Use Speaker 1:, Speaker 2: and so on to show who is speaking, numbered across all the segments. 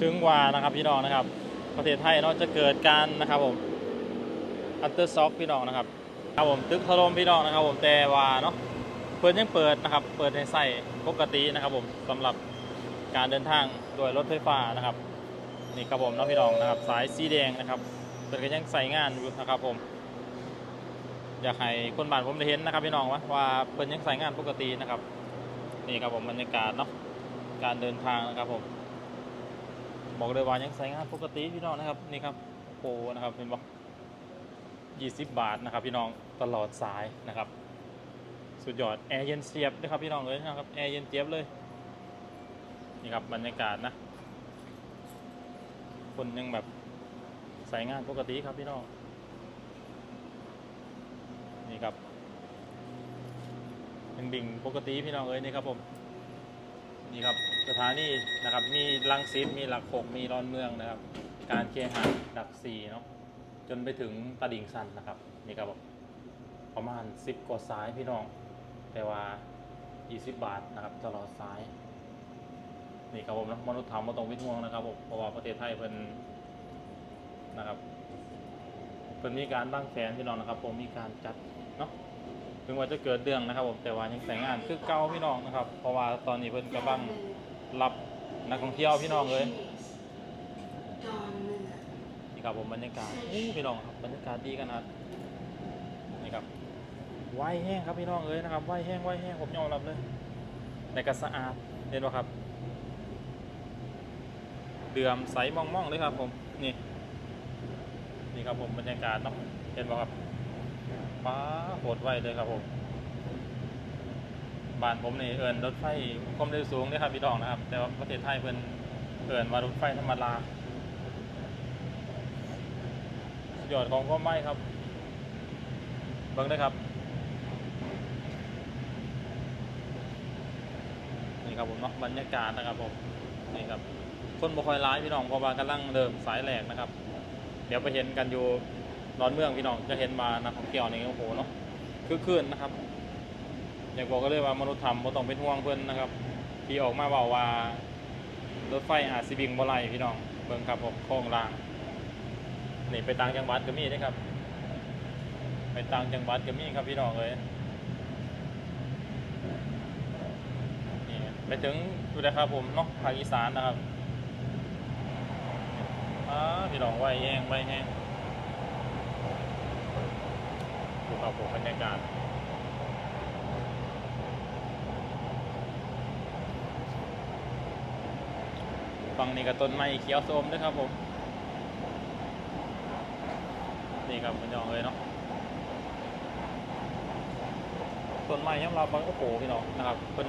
Speaker 1: ถึงว่านะครับพี่น้องนะครับ ประเทศไทยเนาะจะเกิดการนะครับผมอันเตอร์ซ็อกพี่น้องนะครับครับผมตึกถล่มพี่น้องนะครับ ผมแต่ว่าเนาะเพิ่นยังเปิดนะครับ เปิดให้ใส่ปกตินะครับ ผมสำหรับการเดินทางโดยรถไฟฟ้านะครับนี่ครับผมเนาะพี่น้องนะครับ สายสีแดงนะครับเพิ่นก็ยังใส่งานอยู่นะครับผมอยากให้คนบ้านผมได้เห็นนะครับพี่น้องว่าว่าเพิ่นยังใส่งานปกตินะครับนี่ครับผมบรรยากาศเนาะการเดินทางนะครับผม บอกเลยว่ายังใส่งานปกติพี่น้องนะครับนี่ครับโปนะครับเป็นบอก20บาทนะครับพี่น้องตลอดสายนะครับ สุดยอดแอร์เย็นเสียบนะครับพี่น้องเลยนะครับแอร์เย็นเจี๊ยบเลยนี่ครับบรรยากาศนะ คนยังแบบใส่งานปกติครับพี่น้องนี่ครับยังบิ่งปกติพี่น้องเลยนี่ครับผม นี่ครับสถานีนะครับมีลังสิตมีหลักหกมีรอนเมืองนะครับ การเคหะดักสี่เนาะจนไปถึงตลิ่งชันนะครับนี่ครับประมาณ 10กว่าสายพี่น้อง แต่ว่า 20 บาทนะครับตลอดสายนี่ครับผมนะมนุษย์ธรรมมาตรงวิทย์ห่วงนะครับผมเพราะว่าประเทศไทยเป็นนะครับเป็นมีการตั้งแผนพี่น้องนะครับ ผมมีการจัดเนาะ ถึงว่าจะเกิดเรื่องนะครับผมแต่ว่ายังแต่งงานคือเก่าพี่น้องนะครับ เพราะว่าตอนนี้เพิ่นกำลังรับนักท่องเที่ยวพี่น้องเลยนี่ครับผมบรรยากาศอู้พี่น้องครับบรรยากาศดีกันนะนี่ครับไหวแห้งครับพี่น้องเลยนะครับไหวแห้งไหวแห้งผมยอมรับเลยแต่ก็สะอาดเห็นไหมครับ เดือมใสมองๆเลยครับผมนี่นี่ครับผมบรรยากาศเนาะเห็นไหมครับ ฟ้าโหดไวเลยครับผมบ้านผมนี่เอินรถไฟความเร็วสูงนี่ครับพี่ดองนะครับ แต่ว่าประเทศไทยเพิ่นเอินว่ารถไฟธรรมดาสยอดของก็ไม่ครับเบิ่งได้ครับ นี่ครับผมเนาะบรรยากาศนะครับผมนี่ครับคนบ่คอยร้ายพี่น้องเพราะว่ากำลังเริ่มสายแหลกนะครับ เดี๋ยวไปเห็นกันอยู่ ดอนเมืองพี่น้องจะเห็นมานักท่องเที่ยวนี่โอ้โหเนาะคือคืนนะครับ อยากบอกก็เลยว่ามนุษย์ธรรมบ่ต้องเป็นห่วงเพิ่อนนะครับ ที่ออกมาบอกว่ารถไฟอาจสิบิงบ่ไหลพี่น้องเบิ่งครับผมโค้งรางนี่ไปต่างจังหวัดก็มีเด้ครับ ไปต่างจังหวัดก็มีครับพี่น้องเลยนี่ไปถึงดูนะครับผมเนาะภาคอีสานนะครับอ่าพี่น้องไว้แห้งไว้แห้ง ดูครับผมบรรยากาศฝั่งนี้ก็ต้นไม้เขียวโสมด้วยครับผมนี่ครับมันยองเลยเนาะต้นไม้ย่อมรับว่าโอ้โหพี่น้องนะครับเป็น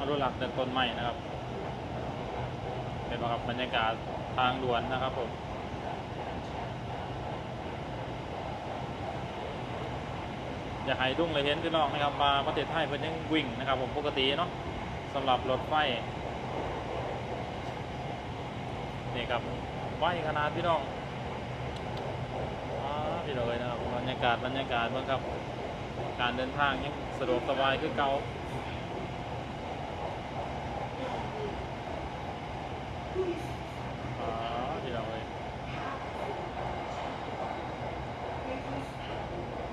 Speaker 1: อนุรักษ์แต่ต้นไม้นะครับเห็นครับบรรยากาศทางด่วนนะครับผม อยากให้ดุ้งเลยเห็นพี่น้องนะครับมาประเทศไทยเพิ่นยังวิ่งนะครับ ผมปกติเนาะสำหรับรถไฟนี่ครับไฟขนาดพี่น้องอ่าพี่น้องเลยนะครับบรรยากาศบรรยากาศเบิ่งครับ การเดินทางยังสะดวกสบายคือเก่าอ่าพี่น้องเลย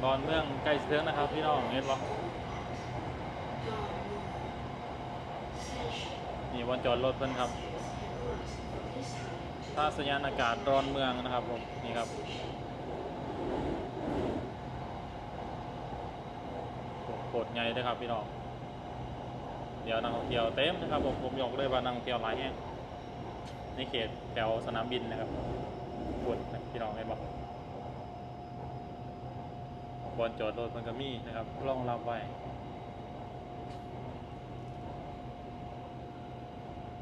Speaker 1: ดอนเมืองใกล้เสิเทิงนะครับพี่น้องเห็นปะนี่วันจอดรถเพิ่นครับท่าสัญญาณอากาศดอนเมืองนะครับผมนี่ครับโคตรไงด้วยครับพี่น้องเดี๋ยวนักท่องเที่ยวเต็มนะครับผมผมยกเลยว่านักท่องเที่ยวหลายแห่งในเขตแถวสนามบินนะครับปวดพี่น้องเห็นปะ บอลจอดรถมันก็มีนะครับรองรับไว้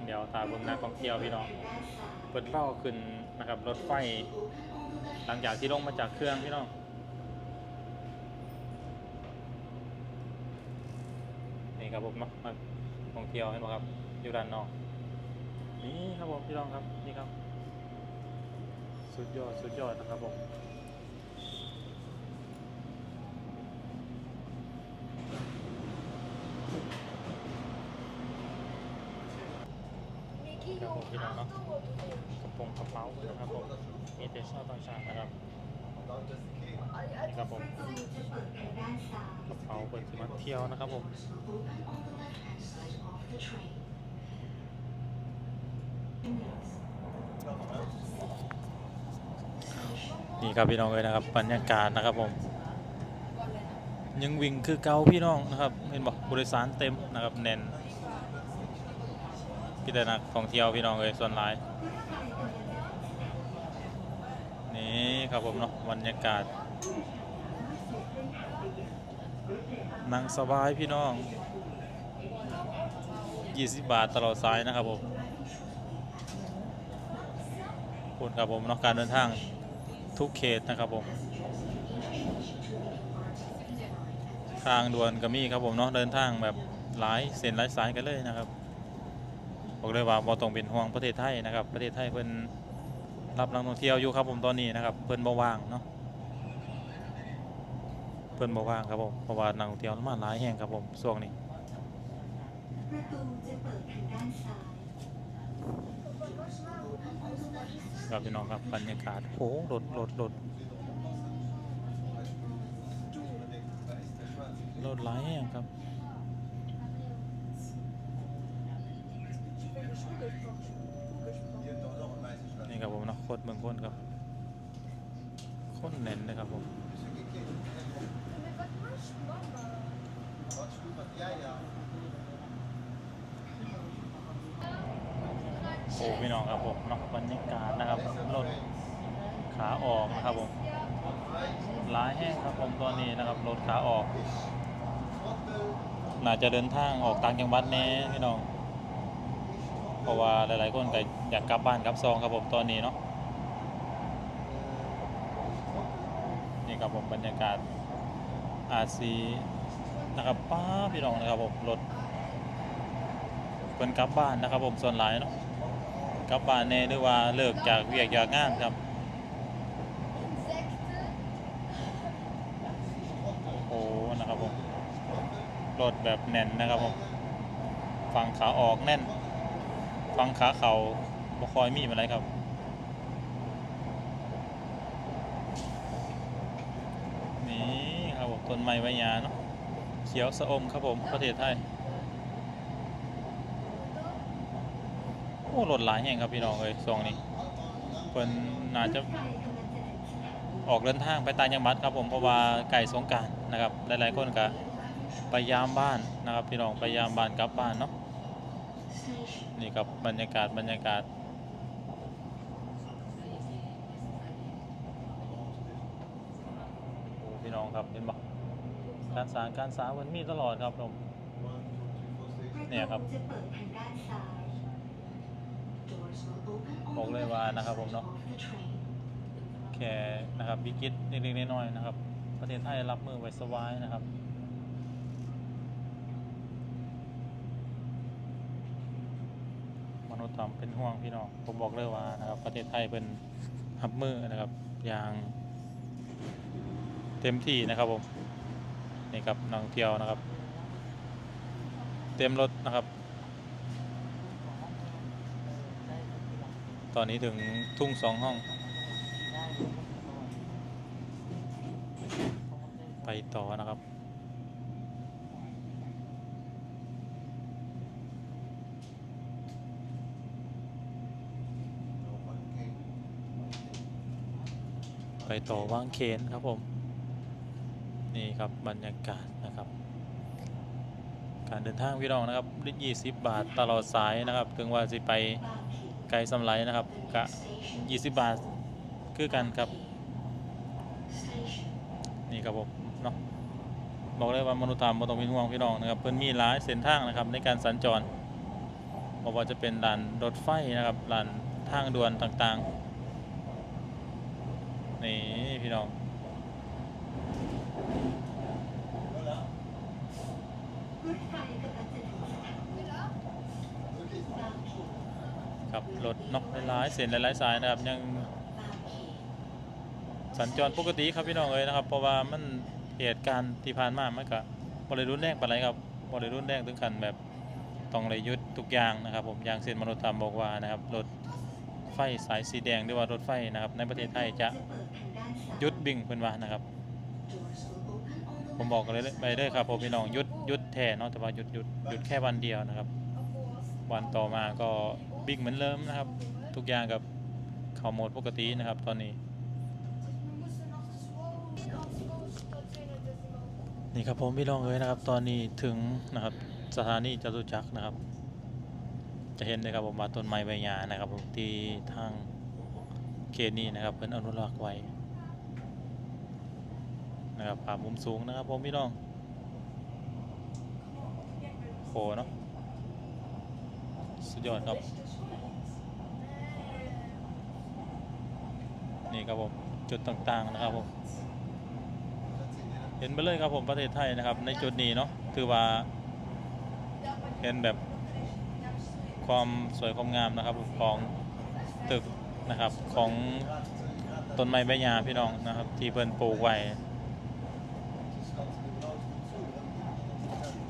Speaker 1: เดี๋ยวตาเบิ่งนักท่องเที่ยวพี่น้องเปิดเล่าขึ้นนะครับรถไฟ หลังจากที่ลงมาจากเครื่องพี่น้องนี่ครับผมนะมาท่องเที่ยวเห็นไหมครับอยู่ด้านนอกนี่ครับผมพี่น้องครับนี่ครับ สุดยอดสุดยอดนะครับผม ผมพี่น้องเนาะกระโปรงกระเป๋านะครับผมมีแต่ชอบต่างชาตินะครับนี่ครับผมกระเป๋าเปิดมาเที่ยวนะครับผมนี่ครับพี่น้องเลยนะครับบรรยากาศนะครับผม ยังวิ่งคือเก่าพี่น้องนะครับ เห็นบอกบริสารเต็มนะครับแน่น พี่แต่นักท่องเที่ยวพี่น้องเลยส่วนหลายนี่ครับผมเนาะบรรยากาศนั่งสบายพี่น้อง 20 บาทตลอดสายนะครับผมคุณครับผมเนาะการเดินทางทุกเขตนะครับผม ทางด่วนก็มีครับผมเนาะเดินทางแบบหลายเส้นหลายสายกันเลยนะครับ บอกเลยว่าบ่ต้องเป็นห่วงประเทศไทยนะครับ ประเทศไทยเพิ่นรับนักท่องเที่ยวอยู่ครับผมตอนนี้นะครับ เพิ่นบ่ว่างเนาะเพิ่นบ่ว่างครับผมเพราะว่านักท่องเที่ยวมาหลายแห่งครับผมช่วงนี้
Speaker 2: ประตูจะเปิดทางด้านซ้าย
Speaker 1: ครับพี่น้องครับบรรยากาศโอ้โหรถรถรถรถหลายแห่งครับ ครับผมเนาะโคตเมืองคนครับโคตรแน่นเลยครับผมโอ้พี่น้องครับผมนาะบรรยากาศนะครับรถขาออกนะครับผมหลายแห้งครับผมตอนนี้นะครับรถขาออก น่าจะเดินทางออกต่างจังหวัดแน่พี่น้อง เพราะว่าหลายๆคนก็อยากกลับบ้านกลับซองครับผมตอนนี้เนาะ นะครับผมบรรยากาศอาซีนะครับป้าพี่น้องนะครับผมรถเป็นกลับบ้านนะครับผมส่วนหลายเนาะกลับบ้านแน่หรือว่าเลิกจากเวียกจากงานครับโอ้โหนะครับผมรถแบบแน่นนะครับผมฝั่งขาออกแน่นฟังขาเขาบคอยมีอะไรครับ นี่ครับผม ต้นไม้ใบหญ้าเนาะเขียวสะอมครับผมประเทศไทยโอ้รถหลายแห่งครับพี่น้องเอ้ยซองนี้เพิ่นน่าจะออกเดินทางไปต่างจังหวัดครับผมเพราะว่าไก่สงการนะครับหลายๆคนก็ไปยามบ้านนะครับพี่น้องไปยามบ้านกลับบ้านเนาะนี่ครับบรรยากาศบรรยากาศโอ้พี่น้องครับเห็นปะ การสารการสามันมีตลอดครับผม เนี่ยครับ
Speaker 2: ประตูจะเปิดทางด้านซ้าย Doors will open on
Speaker 1: บอกเลยว่านะครับผม
Speaker 2: the
Speaker 1: เนาะ
Speaker 2: left of the train.
Speaker 1: แค่นะครับวิกฤตเล็กๆน้อยๆนะครับ ประเทศไทยรับมือไว้สบายนะครับมนุษย์ทำเป็นห่วงพี่น้องผมบอกเลยว่านะครับประเทศไทยเป็นรับมือนะครับอย่างเต็มที่นะครับผม นี่ครับนักท่องเที่ยวนะครับ เต็มรถนะครับ ตอนนี้ถึงทุ่งสองห้อง ไปต่อนะครับไปต่อว่างเคนครับผม นี่ครับบรรยากาศนะครับ การเดินทางพี่น้องนะครับลิตรยี่สิบบาทตลอดสายนะครับถึงว่าสิไปไกลสำไรนะครับกะยี่สิบบาทคือกันครับ นี่ครับผมเนาะบอกเลยว่ามนุษย์ตามบ่ต้องเป็นห่วงพี่น้องนะครับเพิ่นมีหลายเส้นทางนะครับในการสัญจรบ่ว่าจะเป็นด่านรถไฟนะครับด่านทางด่วนต่างๆนี่พี่น้อง
Speaker 2: รถไฟกำลังจะถึงสถานีบางเขน
Speaker 1: ครับรถเนาะหลายๆเส้นหลายๆสายนะครับยังสัญจรปกติครับพี่น้องเอ้ยนะครับ เพราะว่ามันเหตุการณ์ที่ผ่านมามันก็บริรุนแรงปานไรครับบริรุนแรงถึงขั้นแบบต้องเลยยุดทุกอย่างนะครับ ผมอย่างเส้นมนุษย์ธรรมบอกว่านะครับรถไฟสายสีแดงหรือว่ารถไฟนะครับ ในประเทศไทยจะยุดบิ่งเพิ่อนว่านะครับ ผมบอกกันเลยไปเลยครับผมพี่น้องยุดยุดแท้เนาะแต่ว่ายุดหยุดหยุดแค่วันเดียวนะครับ วันต่อมาก็ บิ่งเหมือนเดิมนะครับ ทุกอย่างกับเข้าโหมดปกตินะครับตอนนี้ นี่ครับผมพี่น้องเลยนะครับ ตอนนี้ถึงนะครับสถานีจตุจักรนะครับ จะเห็นเลยครับผมว่าต้นไม้ใบหญ้านะครับผมที่ทางเขตนี้นะครับเพิ่นอนุรักษ์ไว้นะครับภาพมุมสูงนะครับผมพี่น้องโหเนาะ สุดยอดครับ นี่ครับผมจุดต่างๆนะครับผมเห็นไปเลยครับผมประเทศไทยนะครับ ในจุดนี้เนาะถือว่าเห็นแบบความสวยความงามนะครับของตึกนะครับของต้นไม้ใบหญ้าพี่น้องนะครับ ที่เพิ่นปลูกไว้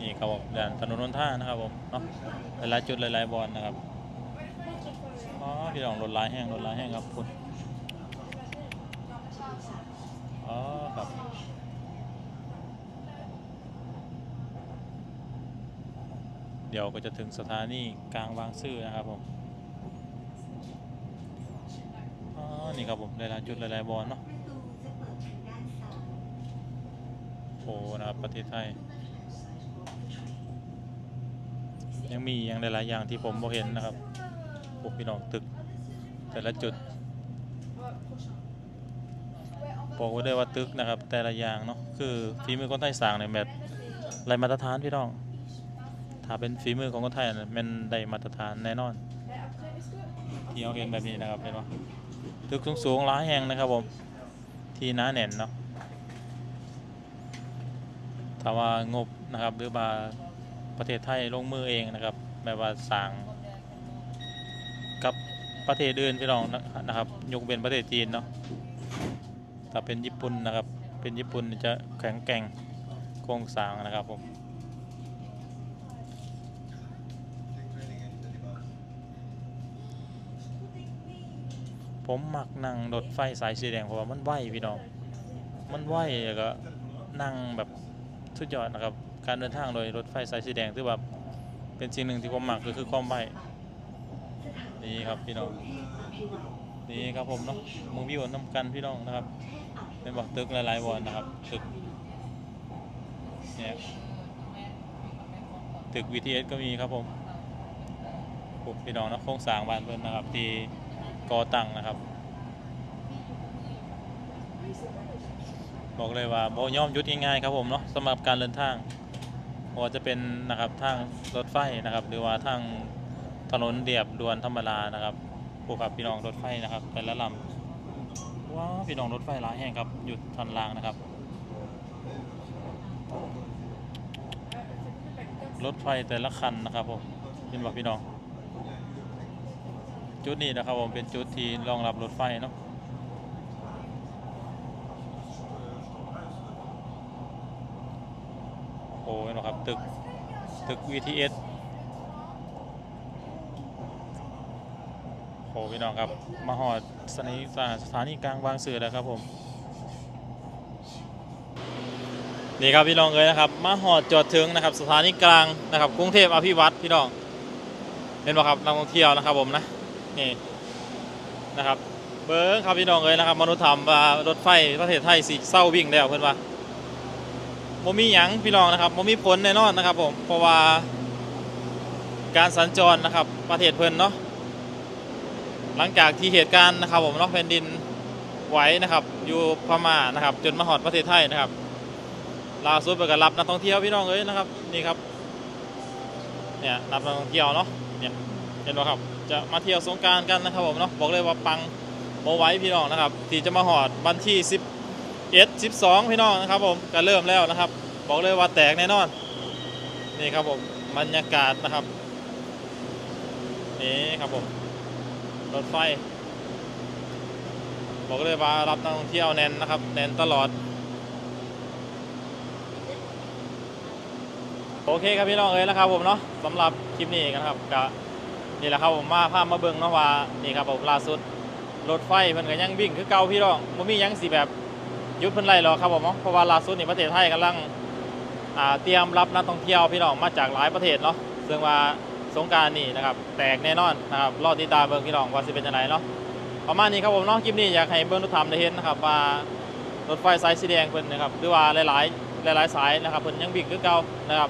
Speaker 1: นี่ ครับผมด่านถนนนนท่านะครับผมเนาะหลายๆจุดหลายๆบอลนะครับอ๋อพี่น้องรถลายแห้งรถลายแห้งครับคุณอ๋อครับเดี๋ยวก็จะถึงสถานีกลางบางซื่อนะครับผมอ๋อนี่ครับผมหลายๆจุดหลายๆบอลเนาะโอ้นะครับประเทศไทย ยังมีอย่างหลายๆอย่างที่ผมบ่เห็นนะครับพวกพี่น้องตึก แต่ละจุดบอกไว้ได้ว่าตึกนะครับ แต่ละอย่างเนาะคือฝีมือคนไทยสร้างในแบบไรมาตรฐานพี่น้อง ถ้าเป็นฝีมือของคนไทยนะมันได้มาตรฐานแน่นอนที่เราเห็นแบบนี้นะครับเห็นไหมตึกสูงๆหลายแห่งนะครับผมที่น้าแน่นเนาะถ้าว่างบนะครับหรือว่า ประเทศไทยลงมือเองนะครับแบบว่าสร้างกับประเทศอื่นพี่น้องนะครับยกเป็นประเทศจีนเนาะถ้าเป็นญี่ปุ่นนะครับ เป็นญี่ปุ่นจะแข็งแกร่งโครงสร้างนะครับผมผมมักนั่งรถไฟสายสีแดงเพราะว่ามันไวพี่น้อง มันไวแล้วก็นั่งแบบสุดยอดนะครับ การเดินทางโดยรถไฟสายสีแดงถือว่าเป็นสิ่งหนึ่งที่ผมมักก็คือความไวนี่ครับพี่น้องนี่ครับผมเนาะมึงวิวน้ำกันพี่น้องนะครับ เป็นบอกตึกหลายๆบอนนะครับตึกเนี่ยตึก VTS ก็มีครับผมพวกพี่น้องนะโครงสร้างบ้านเพิ่นนะครับ ที่ก่อตั้งนะครับ บอกเลยว่าโบย่อมยุดง่ายๆครับผมเนาะสำหรับการเดินทาง ว่าจะเป็นนะครับทางรถไฟนะครับ หรือว่าทางถนนเรียบด่วนธรรมดานะครับพวกกับพี่น้องรถไฟนะครับแต่ละลำว้าวพี่น้องรถไฟหลายแห่งครับหยุดทันรางนะครับ รถไฟแต่ละคันนะครับผมเห็นบอกพี่น้อง จุดนี้นะครับผมเป็นจุดที่รองรับรถไฟเนาะ โอ้ยนะครับตึกตึก VTS โอ้พี่น้องครับมาหอดสถานีสถานีกลางบางซื่อแล้วครับผมนี่ครับพี่น้องเลยนะครับมาหอดจอดถึงนะครับสถานีกลางนะครับกรุงเทพอภิวัตรพี่น้องเห็นไหมครับนักท่องเที่ยวนะครับผมนะนี่นะครับเบิ้งครับพี่น้องเลยนะครับมนุษย์ธรรมว่ารถไฟประเทศไทยสิเศร้าวิ่งแล้วเพื่อนว่า โมมีหยังพี่น้องนะครับโมมีผลแน่นอนนะครับผมเพราะว่าการสัญจรนะครับประเทศเพื่อนเนาะหลังจากที่เหตุการณ์นะครับผมเนาะแผ่นดินไหวนะครับ อยู่พม่านะครับ จนมาหอดประเทศไทยนะครับล่าสุดไปกับรับนักท่องเที่ยวพี่น้องเลยนะครับนี่ครับเนี่ยรับนักท่องเที่ยวเนาะเนี่ยเห็นไหมครับจะมาเที่ยวสงการกันนะครับผมเนาะบอกเลยว่าปังโมไว้พี่น้องนะครับที่จะมาหอดวันที่10 11 12 พี่น้องนะครับผมก็เริ่มแล้วนะครับ บอกเลยว่าแตกแน่นอน นี่ครับผมบรรยากาศนะครับ นี่ครับผมรถไฟ บอกเลยว่ารับนักท่องเที่ยวแน่นนะครับ แน่นตลอด โอเคครับพี่น้องเอ้ยนะครับผมเนาะสำหรับคลิปนี้กันครับก็นี่แหละครับผมมาพามาเบิ่งเนาะว่านี่ครับผมล่าสุดรถไฟเพิ่นก็ยังวิ่งคือเก่าพี่น้องบ่มียังสิแบบ ยุดเพิ่นไล่หรอครับผมเนาะเพราะว่าล่าสุดนี่ประเทศไทยกำลังเตรียมรับนักท่องเที่ยวพี่น้องมาจากหลายประเทศเนาะซึ่งว่าสงการนี่นะครับแตกแน่นอนนะครับรอติดตามเบิ่งพี่น้องว่าสิเป็นจังไดเนาะประมาณนี้ครับผมเนาะคลิปนี้อยากให้เบิ่งทุกท่านได้เห็นนะครับว่ารถไฟสายสีแดงเพิ่นนะครับหรือว่าหลายๆหลายๆสายนะครับเพิ่นยังวิ่งคือเก่านะครับ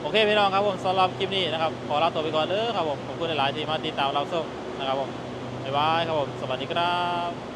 Speaker 1: โอเคพี่น้องครับผมสำหรับคลิปนี้นะครับขอลาตัวไปก่อนเด้อครับผมขอบคุณหลายๆที่มาติดตามเราส้มนะครับผมบ๊ายบายครับผมสวัสดีครับ